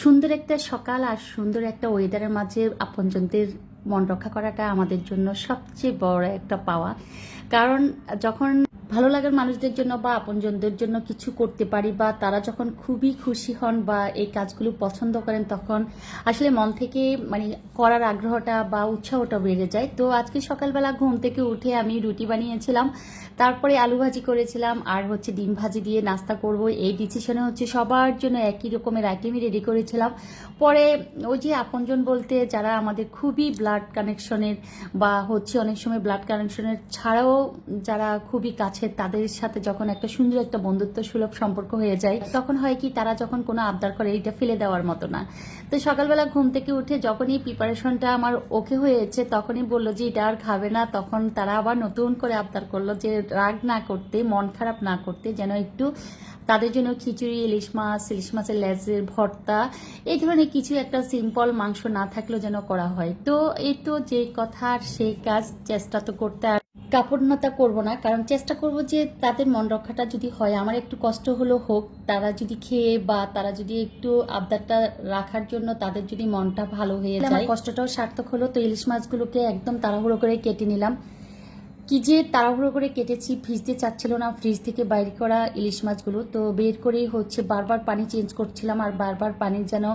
সুন্দর একটা সকাল আর সুন্দর একটা ওয়েদারের মাঝে আপনজনদের মন রক্ষা করাটা আমাদের জন্য সবচেয়ে বড় একটা পাওয়া। কারণ যখন ভালো লাগার মানুষদের জন্য বা আপনজনদের জন্য কিছু করতে পারি বা তারা যখন খুবই খুশি হন বা এই কাজগুলো পছন্দ করেন তখন আসলে মন থেকে মানে করার আগ্রহটা বা উৎসাহটা বেড়ে যায়। তো আজকে সকালবেলা ঘুম থেকে উঠে আমি রুটি বানিয়েছিলাম, তারপরে আলু ভাজি করেছিলাম আর হচ্ছে ডিম ভাজি দিয়ে নাস্তা করব। এই ডিসিশনে হচ্ছে সবার জন্য একই রকমের আইটেমই রেডি করেছিলাম। পরে ওই যে আপনজন বলতে যারা আমাদের খুবই ব্লাড কানেকশনের বা হচ্ছে অনেক সময় ব্লাড কানেকশনের ছাড়াও যারা খুবই কাছের তাদের সাথে যখন একটা সুন্দর একটা বন্ধুত্ব সুলভ সম্পর্ক হয়ে যায়, তখন হয় কি তারা যখন কোনো আবদার করে এটা ফেলে দেওয়ার মতো না। তো সকালবেলা ঘুম থেকে উঠে যখনই প্রিপারেশনটা আমার ওকে হয়েছে, তখনই বলল যে, এটা আর খাবে না। তখন তারা আবার নতুন করে আবদার করল যে, রাগ না করতে, মন খারাপ না করতে, যেন একটু তাদের জন্য খিচুড়ি, ইলিশ মাছ, ইলিশ মাছের লেজের ভর্তা, এই ধরনের কিছু একটা সিম্পল মাংস না থাকলেও যেন করা হয়। তো এই তো যে কথা সেই কাজ চেষ্টা তো করতে কাপড়নতা করব না কারণ চেষ্টা করব যে তাদের মন রক্ষাটা যদি হয় আমার একটু কষ্ট হলো হোক তারা যদি খেয়ে বা তারা যদি একটু আবদারটা রাখার জন্য তাদের যদি মনটা ভালো হয়ে যায় কষ্টটাও সার্থক হলো তো ইলিশ মাছগুলোকে একদম তাড়াহুড়ো করে কেটে নিলাম। কি যে তাড়াহুড়ো করে কেটেছি ভিজতে চাচ্ছিল না ফ্রিজ থেকে বাইর করা ইলিশ মাছগুলো তো বের করেই হচ্ছে বারবার পানি চেঞ্জ করছিলাম আর বারবার পানি যেন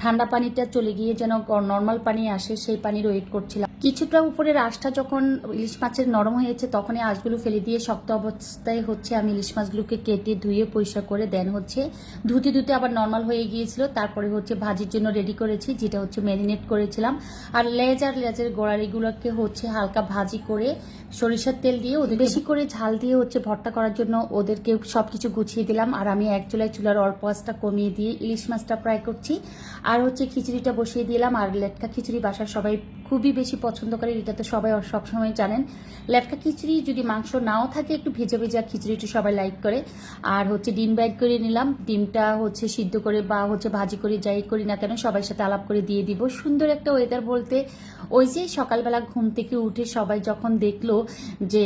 ঠান্ডা পানিটা চলে গিয়ে যেন নর্মাল পানি আসে সেই পানির ওয়েট করছিলাম। কিছুটা উপরের আঁশটা যখন ইলিশ মাছের নরম হয়েছে তখনই আঁশগুলো ফেলে দিয়ে শক্ত অবস্থায় হচ্ছে আমি ইলিশ মাছগুলোকে কেটে ধুয়ে পরিষ্কার করে দেন হচ্ছে ধুতে ধুতে আবার নর্মাল হয়ে গিয়েছিল। তারপরে হচ্ছে ভাজির জন্য রেডি করেছি যেটা হচ্ছে ম্যারিনেট করেছিলাম। আর লেজ আর লেজের গোড়ারিগুলোকে হচ্ছে হালকা ভাজি করে সরিষার তেল দিয়ে ওদের বেশি করে ঝাল দিয়ে হচ্ছে ভর্তা করার জন্য ওদেরকে সবকিছু গুছিয়ে দিলাম। আর আমি এক চুলায় চুলার অল্প আঁচটা কমিয়ে দিয়ে ইলিশ মাছটা ফ্রাই করছি। আর হচ্ছে খিচুড়িটা বসিয়ে দিলাম। আর লেটকা খিচুড়ি বাসার সবাই খুবই বেশি পছন্দ করে, এটা তো সবাই সবসময় জানেন। লেটকা খিচুড়ি যদি মাংস নাও থাকে, একটু ভেজে ভেজা খিচুড়িটা সবাই লাইক করে। আর হচ্ছে ডিম বাইট করে নিলাম। ডিমটা হচ্ছে সিদ্ধ করে বা হচ্ছে ভাজি করে যাই করি না কেন, সবাই সাথে আলাপ করে দিয়ে দিব। সুন্দর একটা ওয়েদার বলতে, ওই যে সকালবেলা ঘুম থেকে উঠে সবাই যখন দেখল যে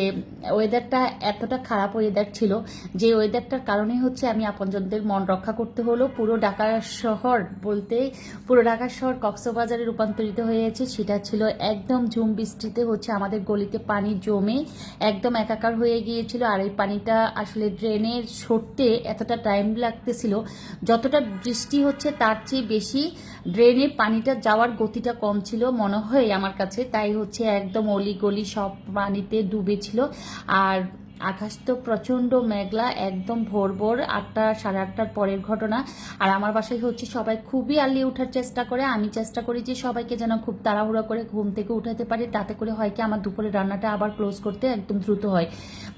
ওয়েদারটা এতটা খারাপ ওয়েদার ছিল, যে ওয়েদারটার কারণে হচ্ছে আমি আপনজনদের মন রক্ষা করতে হলো। পুরো ঢাকা শহর বলতে, পুরো ঢাকা শহর কক্সবাজারে রূপান্তরিত হয়েছে, সেটা ছিল, একদম ঝুম বৃষ্টিতে হচ্ছে আমাদের গলিতে পানি জমে একদম একাকার হয়ে গিয়েছিল। আর এই পানিটা আসলে ড্রেনে সরতে এতটা টাইম লাগতেছিল, যতটা বৃষ্টি হচ্ছে তার চেয়ে বেশি ড্রেনে পানিটা যাওয়ার গতিটা কম ছিল মনে হয় আমার কাছে। তাই হচ্ছে একদম অলি গলি সব পানিতে ডুবেছিল। আর আকাশ তো প্রচণ্ড মেঘলা, একদম ভোর ভোর আটটা, সাড়ে আটটার পরের ঘটনা। আর আমার বাসায় হচ্ছে সবাই খুবই আর্লি ওঠার চেষ্টা করে। আমি চেষ্টা করি যে সবাইকে যেন খুব তাড়াহুড়ো করে ঘুম থেকে উঠাতে পারি। তাতে করে হয় কি, আমার দুপুরে রান্নাটা আবার ক্লোজ করতে একদম দ্রুত হয়।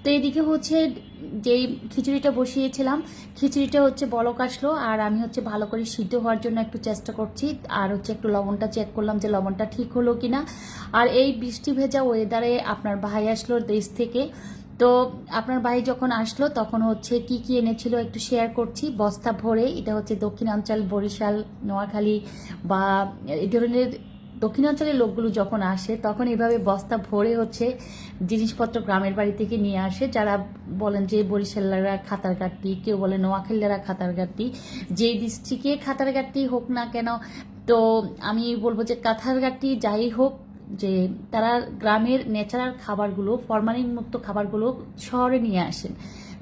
তো এদিকে হচ্ছে যেই খিচুড়িটা বসিয়েছিলাম, খিচুড়িটা হচ্ছে বলক আসলো। আর আমি হচ্ছে ভালো করে সিদ্ধ হওয়ার জন্য একটু চেষ্টা করছি। আর হচ্ছে একটু লবণটা চেক করলাম যে লবণটা ঠিক হলো কিনা। আর এই বৃষ্টি ভেজা ওয়েদারে আপনার ভাই আসলো দেশ থেকে। তো আপনার ভাই যখন আসলো, তখন হচ্ছে কি কি এনেছিল একটু শেয়ার করছি। বস্তা ভরে, এটা হচ্ছে দক্ষিণাঞ্চল, বরিশাল, নোয়াখালী বা এই ধরনের দক্ষিণাঞ্চলের লোকগুলো যখন আসে, তখন এভাবে বস্তা ভরে হচ্ছে জিনিসপত্র গ্রামের বাড়ি থেকে নিয়ে আসে। যারা বলেন যে বরিশালরা খাতার গাঁটটি কেউ বলে নোয়াখালীরা খাতার গাঁটটি যে ডিস্ট্রিক্টে খাতার গাঁটটি হোক না কেন, তো আমি বলব যে কাঁথার গাঁটটি যাই হোক যে তারা গ্রামের ন্যাচারাল খাবারগুলো ফরমালিন মুক্ত খাবারগুলো শহরে নিয়ে আসেন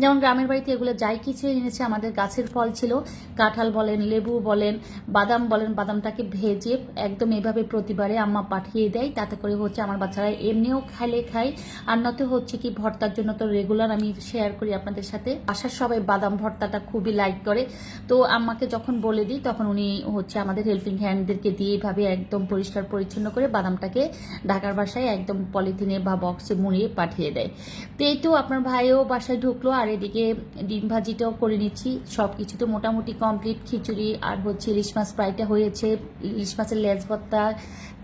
যেমন গ্রামের বাড়িতে এগুলো যাই কিছু এনেছে, আমাদের গাছের ফল ছিল। কাঁঠাল বলেন, লেবু বলেন, বাদাম বলেন, বাদামটাকে ভেজে একদম এভাবে প্রতিবারে আম্মা পাঠিয়ে দেয়। তাতে করে হচ্ছে আমার বাচ্চারা এমনিও খাইলে খায়। আর নয়তো হচ্ছে কি ভর্তার জন্য তো রেগুলার আমি শেয়ার করি আপনাদের সাথে। বাসার সবাই বাদাম ভর্তাটা খুবই লাইক করে। তো আম্মাকে যখন বলে দিই, তখন উনি হচ্ছে আমাদের হেল্পিং হ্যান্ডদেরকে দিয়ে এইভাবে একদম পরিষ্কার পরিচ্ছন্ন করে বাদামটাকে ঢাকার বাসায় একদম পলিথিনে বা বক্সে মুড়িয়ে পাঠিয়ে দেয়। তো এই তো আপনার ভাইও বাসায় ঢুকলো। আর এদিকে ডিম ভাজিটাও করে নিচ্ছি। সব কিছু তো মোটামুটি কমপ্লিট খিচুড়ি আর হচ্ছে ইলিশ মাছ ফ্রাইটা হয়েছে। ইলিশ মাছের লেজ ভর্তা,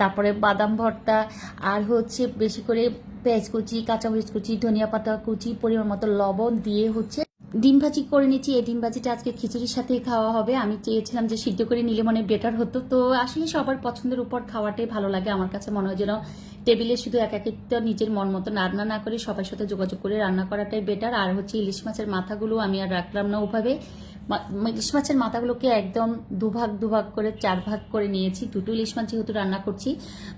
তারপরে বাদাম ভর্তা আর হচ্ছে বেশি করে পেঁয়াজ কুচি, কাঁচামরিচ কুচি, ধনিয়া পাতা কুচি, পরিমাণ মতো লবণ দিয়ে হচ্ছে ডিম ভাজি করে নিচ্ছি এই ডিম ভাজিটা আজকে খিচুড়ির সাথেই খাওয়া হবে। আমি চেয়েছিলাম যে সিদ্ধ করে নিলে মনে বেটার হতো। তো আসলে সবার পছন্দের উপর খাওয়াটাই ভালো লাগে। আমার কাছে মনে হয় যেন টেবিলে শুধু এক একাকিত্ব, নিজের মন মতো রান্না না করে সবার সাথে যোগাযোগ করে রান্না করাটাই বেটার আর হচ্ছে ইলিশ মাছের মাথাগুলো আমি আর রাখলাম না ওভাবে। ইলিশ মাছের মাথাগুলোকে একদম দুভাগ দুভাগ করে চার ভাগ করে নিয়েছি। দুটো ইলিশ মাছ যেহেতু রান্না করছি,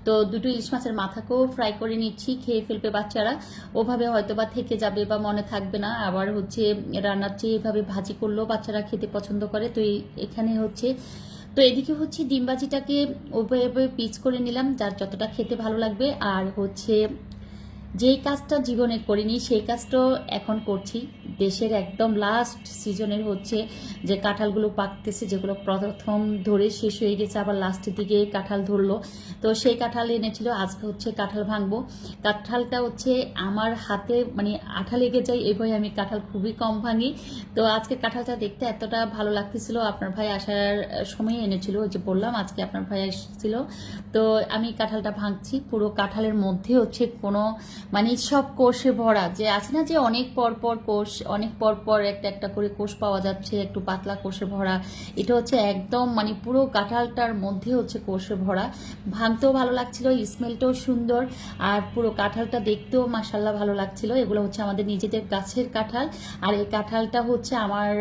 তো দুটো ইলিশ মাছের মাথাকেও ফ্রাই করে নিচ্ছি, খেয়ে ফেলবে বাচ্চারা। ওভাবে হয়তো বা থেকে যাবে বা মনে থাকবে না। আবার হচ্ছে রান্নার চেয়ে এভাবে ভাজি করলেও বাচ্চারা খেতে পছন্দ করে। তো এখানে হচ্ছে, তো এদিকে হচ্ছে ডিমবাজিটাকে ওভাবে পিচ করে নিলাম, যার যতটা খেতে ভালো লাগবে। আর হচ্ছে যেই কাজটা জীবনে করিনি, সেই কাজটাও এখন করছি। দেশের একদম লাস্ট সিজনের হচ্ছে যে কাঁঠালগুলো পাকতেছে, যেগুলো প্রথম ধরে শেষ হয়ে গেছে, আবার লাস্টের দিকে কাঁঠাল ধরলো। তো সেই কাঁঠাল এনেছিল, আজকে হচ্ছে কাঁঠাল ভাঙবো। কাঁঠালটা হচ্ছে আমার হাতে মানে আঠা লেগে যায়, এই ভয়ে আমি কাঁঠাল খুবই কম ভাঙি। তো আজকে কাঁঠালটা দেখতে এতটা ভালো লাগতেছিল, আপনার ভাই আসার সময় এনেছিল যে বললাম, আজকে আপনার ভাই এসেছিল। তো আমি কাঁঠালটা ভাঙছি, পুরো কাঁঠালের মধ্যে হচ্ছে কোনো মানে সব কোষে ভরা। যে আছে না যে অনেক পর পর কোষ, অনেক পর পর একটা একটা করে কোষ পাওয়া যাচ্ছে, একটু পাতলা কোষে ভরা। এটা হচ্ছে একদম মানে পুরো কাঁঠালটার মধ্যে হচ্ছে কোষে ভরা। ভাঙতেও ভালো লাগছিল, স্মেলটাও সুন্দর, আর পুরো কাঁঠালটা দেখতেও মাসাল্লাহ ভালো লাগছিল। এগুলো হচ্ছে আমাদের নিজেদের গাছের কাঁঠাল। আর এই কাঁঠালটা হচ্ছে আমার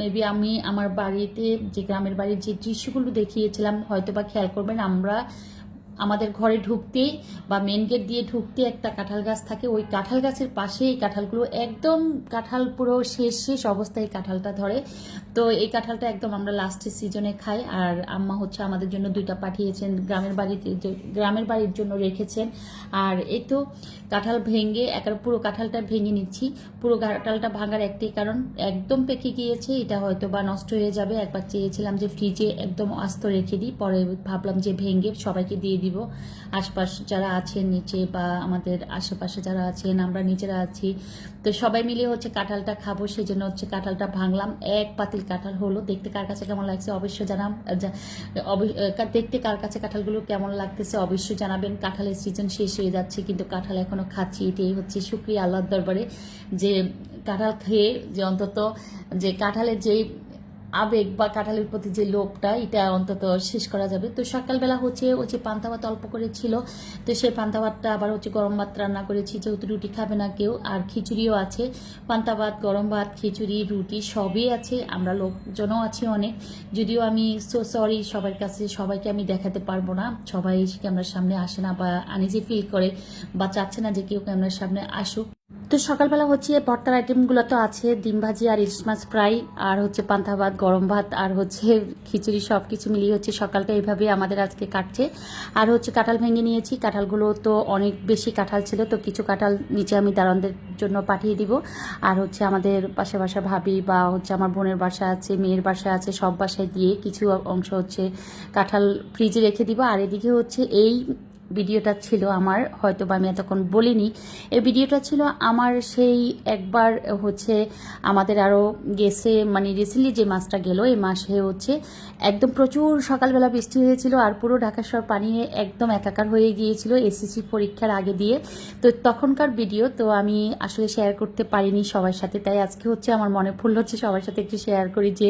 মেবি আমি আমার বাড়িতে, যে গ্রামের বাড়ির যে দৃশ্যগুলো দেখিয়েছিলাম হয়তো বা খেয়াল করবেন, আমরা আমাদের ঘরে ঢুকতে বা মেন গেট দিয়ে ঢুকতে একটা কাঁঠাল গাছ থাকে, ওই কাঁঠাল গাছের পাশে এই কাঁঠালগুলো একদম কাঁঠাল পুরো শেষ শেষ অবস্থায় কাঁঠালটা ধরে। তো এই কাঁঠালটা একদম আমরা লাস্টের সিজনে খাই আর আম্মা হচ্ছে আমাদের জন্য দুইটা পাঠিয়েছেন, গ্রামের বাড়িতে গ্রামের বাড়ির জন্য রেখেছেন। আর এই তো কাঁঠাল ভেঙে একেবারে পুরো কাঁঠালটা ভেঙে নিচ্ছি। পুরো কাঁঠালটা ভাঙার একটি কারণ, একদম পেকে গিয়েছে, এটা হয়তো বা নষ্ট হয়ে যাবে। একবার চেয়েছিলাম যে ফ্রিজে একদম আস্ত রেখে দিই, পরে ভাবলাম যে ভেঙে সবাইকে দিয়ে দিব। আশপাশ যারা আছেন নিচে বা আমাদের আশেপাশে যারা আছেন, আমরা নিজেরা আছি। তো সবাই মিলে হচ্ছে কাঁঠালটা খাব সেই জন্য হচ্ছে কাঁঠালটা ভাঙলাম। এক পাতিল কাঁঠাল হলো। দেখতে কার কাছে কেমন লাগছে অবশ্যই জানাম। অবশ্য- দেখতে কার কাছে কাঁঠালগুলো কেমন লাগতেছে অবশ্যই জানাবেন। কাঁঠালের সিজন শেষ হয়ে যাচ্ছে, কিন্তু কাঁঠাল এখনও খাচ্ছি, এটাই হচ্ছে শুক্রিয়া আল্লাহর দরবারে। যে কাঁঠাল খেয়ে যে অন্তত যে কাঁঠালের যেই আবেগ বা কাঁঠালের প্রতি যে লোভটা, এটা অন্তত শেষ করা যাবে। তো সকালবেলা হচ্ছে, ওই যে পান্তা ভাত অল্প করে ছিল, তো সেই পান্তা ভাতটা আবার হচ্ছে গরম ভাত রান্না করেছি। যেহেতু রুটি খাবে না কেউ, আর খিচুড়িও আছে। পান্তা ভাত, গরম ভাত, খিচুড়ি, রুটি সবই আছে। আমরা লোকজনও আছি অনেক। যদিও আমি সো সরি সবার কাছে, সবাইকে আমি দেখাতে পারব না। সবাই ক্যামেরার সামনে আসে না বা আনিজি ফিল করে বা চাচ্ছে না যে কেউ ক্যামেরার সামনে আসুক। তো সকালবেলা হচ্ছে ভর্তার আইটেমগুলো তো আছে, ডিম ভাজি আর ইলিশ মাছ ফ্রাই, আর হচ্ছে পান্তা ভাত, গরম ভাত, আর হচ্ছে খিচুড়ি সব কিছু মিলিয়ে হচ্ছে সকালটা এইভাবে আমাদের আজকে কাটছে। আর হচ্ছে কাঁঠাল ভেঙে নিয়েছি, কাঁঠালগুলো তো অনেক বেশি কাঁঠাল ছিল, তো কিছু কাঁঠাল নিচে আমি দারণদের জন্য পাঠিয়ে দিব। আর হচ্ছে আমাদের পাশে বাসা ভাবি বা হচ্ছে আমার বোনের বাসা আছে, মেয়ের বাসা আছে, সব বাসায় দিয়ে কিছু অংশ হচ্ছে কাঁঠাল ফ্রিজে রেখে দিব। আর এদিকে হচ্ছে এই ভিডিওটা ছিল আমার হয়তো বা আমি এতক্ষণ বলিনি। এই ভিডিওটা ছিল আমার সেই একবার হচ্ছে আমাদের আরও গেছে মানে রিসেন্টলি যে মাসটা গেল, এই মাসে হচ্ছে একদম প্রচুর সকালবেলা বৃষ্টি হয়েছিল আর পুরো ঢাকা শহর পানি একদম একাকার হয়ে গিয়েছিল এসএসসি পরীক্ষার আগে দিয়ে। তো তখনকার ভিডিও তো আমি আসলে শেয়ার করতে পারিনি সবার সাথে, তাই আজকে হচ্ছে আমার মনে ফুল হচ্ছে সবার সাথে একটু শেয়ার করি যে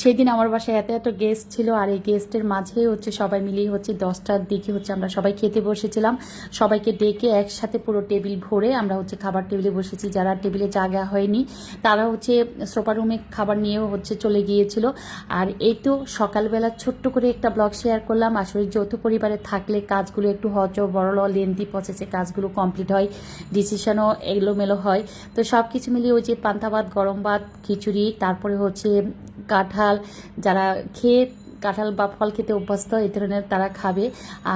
সেদিন আমার বাসায় এত এত গেস্ট ছিল আর এই গেস্টের মাঝে হচ্ছে সবাই মিলিয়ে হচ্ছে দশটার দিকে হচ্ছে আমরা সবাই খেতে বসেছিলাম। সবাইকে ডেকে একসাথে পুরো টেবিল ভরে আমরা হচ্ছে খাবার টেবিলে বসেছি। যারা টেবিলে জায়গা হয়নি, তারা হচ্ছে সোফা রুমে খাবার নিয়েও হচ্ছে চলে গিয়েছিল। আর এই তো সকালবেলা ছোট্ট করে একটা ব্লগ শেয়ার করলাম। আসলে যৌথ পরিবারে থাকলে কাজগুলো একটু বড় ল লেন্দি প্রসেসে কাজগুলো কমপ্লিট হয় ডিসিশনও এলোমেলো হয়। তো সব কিছু মিলিয়ে ওই যে পান্তা ভাত, গরম ভাত, খিচুড়ি, তারপরে হচ্ছে কাঁঠাল, যারা খেয়ে কাঁঠাল বা ফল খেতে অভ্যস্ত, এই ধরনের তারা খাবে।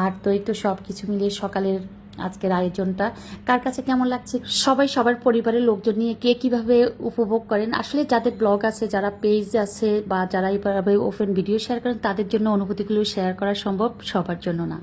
আর তো এই তো সব কিছু মিলিয়ে সকালের আজকের আয়োজনটা। কার কাছে কেমন লাগছে? সবাই, সবার পরিবারের লোকজন নিয়ে কে কীভাবে উপভোগ করেন? আসলে যাদের ব্লগ আছে, যারা পেজ আছে বা যারা এইভাবে ওপেন ভিডিও শেয়ার করেন, তাদের জন্য অনুভূতিগুলো শেয়ার করা সম্ভব সবার জন্য না।